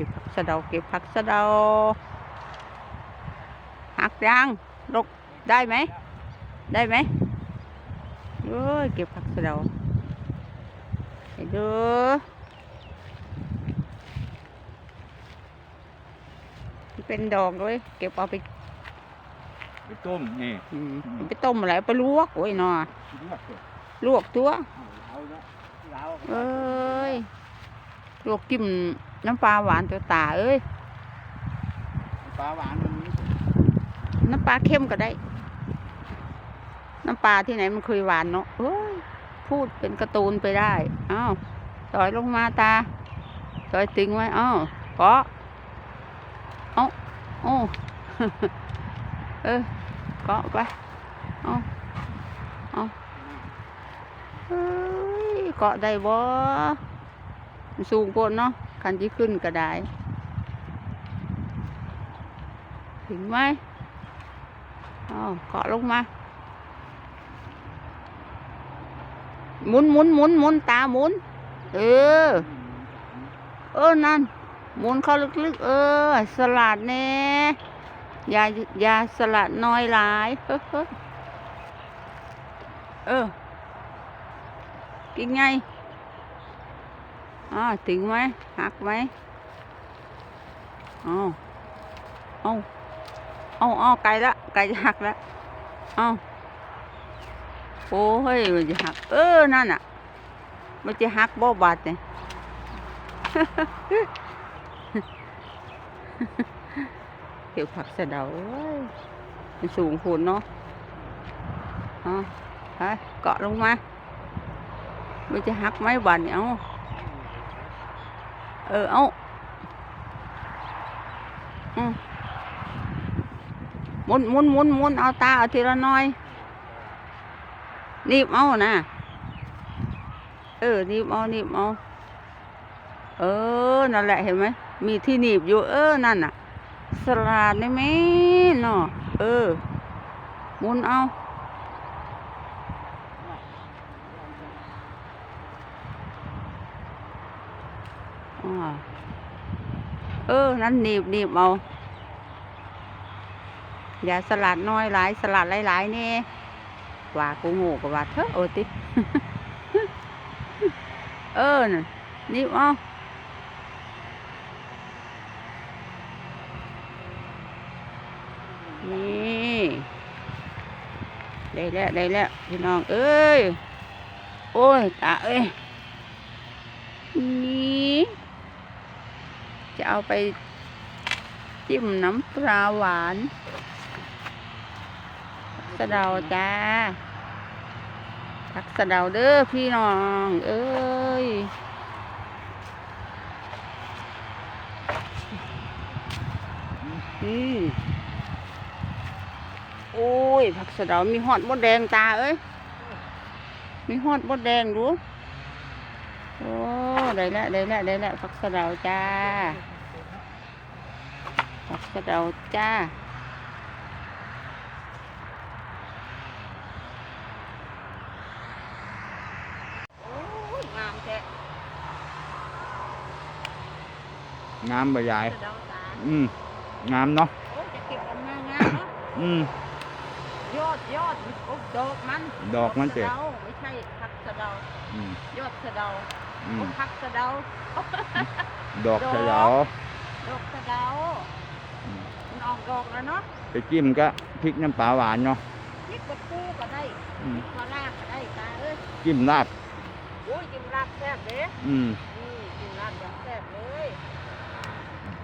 ก็บผักสะเดาเก็บผักสะเดาหักยางลกได้ไหม ได้ไหมเอ้ยเก็บผักสะเดาไปดูมันเป็นดอกด้วยเก็บเอาไปไปต้มนี่อืมเอาไปต้มอะไรเอาไปลวกโอ้ยหนอลวกเลยลวกตัวเอาละเราเอ้ยลวกจิ้ม น้ำปลาหวานตัวตาเอ้ย ปลาหวานมันมีน้ำปลาเข้มก็ได้ น้ำปลาที่ไหนมันเคยหวานเนาะเอ้ย พูดเป็นการ์ตูนไปได้เอ้าสอยลงมาตาสอยติงไว้เอ้าเกาะเอ้าโอ้เออเกาะไปเอ้าเอ้าเอ้ยเกาะได้บ่มันสูงโพดเนาะ คันที่ขึ้นก็ได้ ถึงไหมเอ้าเกาะลงมาหมุนหมุนหมุนหมุนตาหมุน เออ เออนั่น หมุนเข้าลึกๆ เออ สลัดแน่อยาอยาสลัดน้อยหลายเออเออกินไง อ๋อถึงไหมหักไหมอ๋อเอาเอาเอาไก่ละไก่จะหักแล้วเอาโอ้เฮ้ยมันจะหัก เออนั่นน่ะ มันจะหักบ่บาดเนี่ยเกี่ยวผักสะเดาเอ้ยมันสูงพูนเนาะอ๋อไปเกาะลงมามันจะหักไหมบาดเนี่ยเอา เออ เอาอืมหมุนหมุนหมุนหมุนเอาตาเอาทีละน้อย นีบเอานะเออ นีบเอา นีบเอา เออ นั่นแหละเห็นไหม มีที่หนีบอยู่ เออ นั่นน่ะ สลัดได้ไหมเนาะเออหมุนเอา เออ นั่นหนีบหนีบเอา อย่าสลัดน้อยหลาย สลัดหลายๆนี่ว่ากูโง่กับว่าเถอะโอติ เออนหนีบเอานี่ได้แล้วได้แล้วพี่น้อง เอ้ย โอ้ยตาเอ้ย นี่ จะเอาไปจิ้มน้ำปลาหวานสะเดาจ้าผักสะเดาเด้อพี่น้อง เอ้ยอืมโอ้ยผักสะเดามีหอดมดแดงตาเอ้ย มีหอดมดแดงดูโอ้ ได้แล้วได้แล้วได้แล้วผักสะเดาจ้าผักสะเดาจ้าโอ้ยงามแท้งามใบใหญ่สะเดาตาอืมงามเนาะโอ้ยจะเก็บออกมางามเนาะอืมยอดยอดโอ้ดอกมัน ดอกมันเจ๋สะเดาไม่ใช่ผักสะเดาอืมยอดสะเดา อืโอ้มผักสะเดา ดอกสะเดาดอกสะเดาอืม มันออกดอกแล้วเนาะไปจิ้มก็พริกน้ำปลาหวานเนาะนี่กดปูก็ได้อืมมาลากก็ได้ตาเอ้ยจิ้มลาบโอ้ยกินลาบแซ่บเด้อืม อืมกินลาบอย่างแซ่บเลย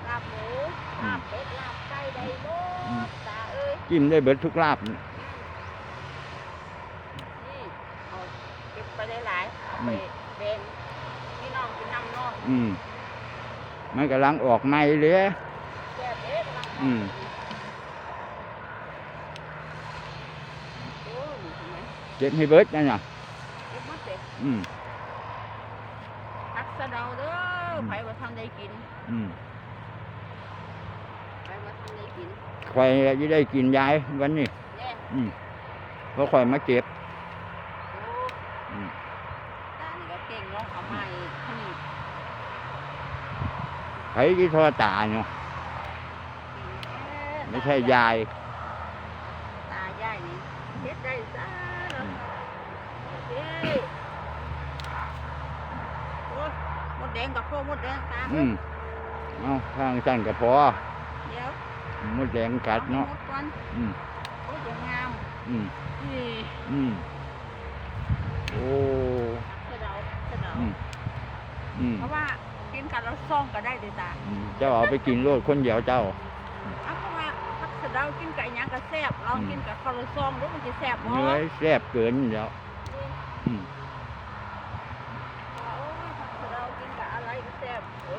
ลาบหมูลาบเป็ดลาบไก่ได้หมอืม ดตาเอ้ยจิ้มได้เบิดทุกลาบ นี่เอาเก็บไปหลายๆเอาไปแบ่ง พี่น้องกินน้ำเนาะอืม มันกำลังออกในเลยแซ่บเด้กำลังอืมโอ้ยเห็นไหมเจ็บให้เบิดนั่นน่ะ เก็บหมดเด้อืม ผักสะเดาเด้ออม ไผว่าทำได้กินอืมไผว่าทำได้กินคอยจะได้กินยายวันนี้ แน่อืมเพราะคอยมาเก็บ โอ้ อืม ตานี่ก็เก่งเนาะเอาไม้ขนิดรที่ทอตาเนาะไม่ใช่ยาย ตายายนี่เฮ็ดได้ซะอืมเฮ้ยโอ้ยมดแดงกับพ่อมดแดงตาอืมเอาทางสั้นก็พอเดี๋ยวมดแดงกัดเนาะ อมดก่อนอืม โอ้ยเดี๋ยวงามอืม นี่อืม โอ้สะเดาสะเดาอืม อืมเพราะว่า กินกันแล้วซ่องก็ได้เลยตาอืมเจ้าเอาไปกินโลดคนเดียวเจ้าเอาเพราะว่าผักสะเดากินกับอิหยังก็แซ่บลองอืมกินกับข้าวละซองดูมันจะแซ่บบ่เนื้อแซ่บเกินอยู่แล้วอืมโอ้ยผักสะเดากินกับอะไรก็แซ่บโอ้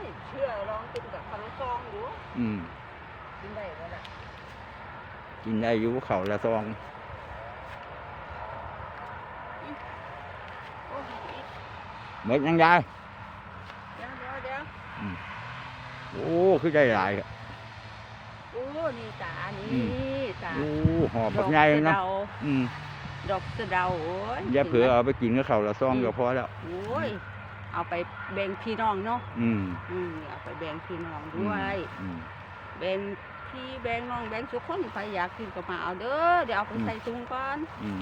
ยเชื่อลองกินกับข้าวละซองดูอืมกินได้บ่ล่ะกินได้อยู่เขาละซอง โอ้ยอีกหมดยังยาย เดี๋ยวเดี๋ยวเดี๋ยว โอ้คือได้หลายอะโอ้นี่ตานี่อืตาโอ้หอบดบัอกกใหญ่สะเนาะเดาอืมดอกสะเดาโอ้ยอย่าเผื่อเอาไปกินกับเขาละซองก็พอแล้ว โอ้ยเอาไปแบ่งพี่น้องเนาะอืมอืมเอาไปแบ่งพี่น้องอืด้มวยอืมแบ่งพี่แบ่งน้องแบ่งทุกคนใครอยากกินก็มาเอาเด้อเดี๋ยวเอาไปใส่ถุงก่อนอืม